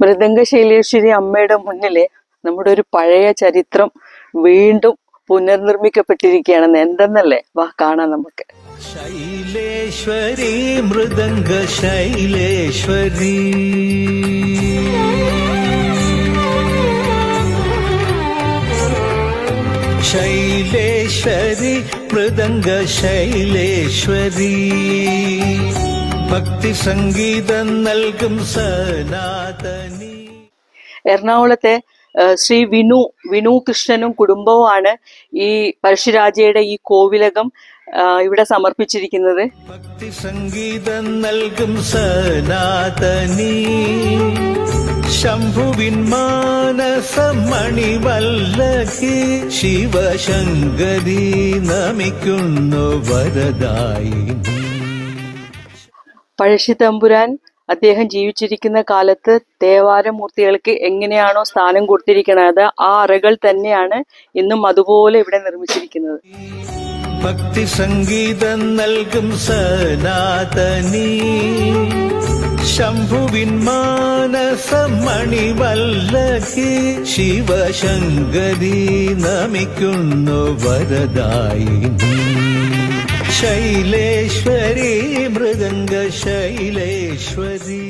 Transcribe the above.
മൃദംഗ ശൈലേശ്വരി അമ്മയുടെ മുന്നിൽ നമ്മുടെ ഒരു പഴയ ചരിത്രം വീണ്ടും പുനർനിർമ്മിക്കപ്പെട്ടിരിക്കുകയാണെന്ന് എന്തെന്നല്ലേ? വാ കാണാം നമുക്ക്. ശൈലേശ്വരി മൃദംഗ ശൈലേശ്വരി ശൈലേശ്വരി മൃദംഗ ശൈലേശ്വരി ഭക്തി സംഗീതം നൽകും സനാതനി. എറണാകുളത്തെ ശ്രീ വിനു വിനു കൃഷ്ണനും കുടുംബവുമാണ് ഈ പഴശ്ശിരാജയുടെ ഈ കോവിലകം ഇവിടെ സമർപ്പിച്ചിരിക്കുന്നത്. ഭക്തി സംഗീതം നൽകും സനാതനി. ശംഭുവിൻ വല്ലകി ശിവശങ്കരി നമിക്കുന്നു വരദായിനി. പഴശ്ശി തമ്പുരാൻ അദ്ദേഹം ജീവിച്ചിരിക്കുന്ന കാലത്ത് ദേവാരമൂർത്തികൾക്ക് എങ്ങനെയാണോ സ്ഥാനം കൊടുത്തിരിക്കുന്നത് ആ അറകൾ തന്നെയാണ് ഇന്നും അതുപോലെ ഇവിടെ നിർമ്മിച്ചിരിക്കുന്നത്. ഭക്തി സംഗീതം നൽകും സനാതനി. ശംഭുവിൻ മാനസമണിവല്ലകി ശിവശങ്കരി നമിക്കുന്നു വരദായിനി. ശൈലേശ്വരി മൃദംഗ ശൈലേശ്വരി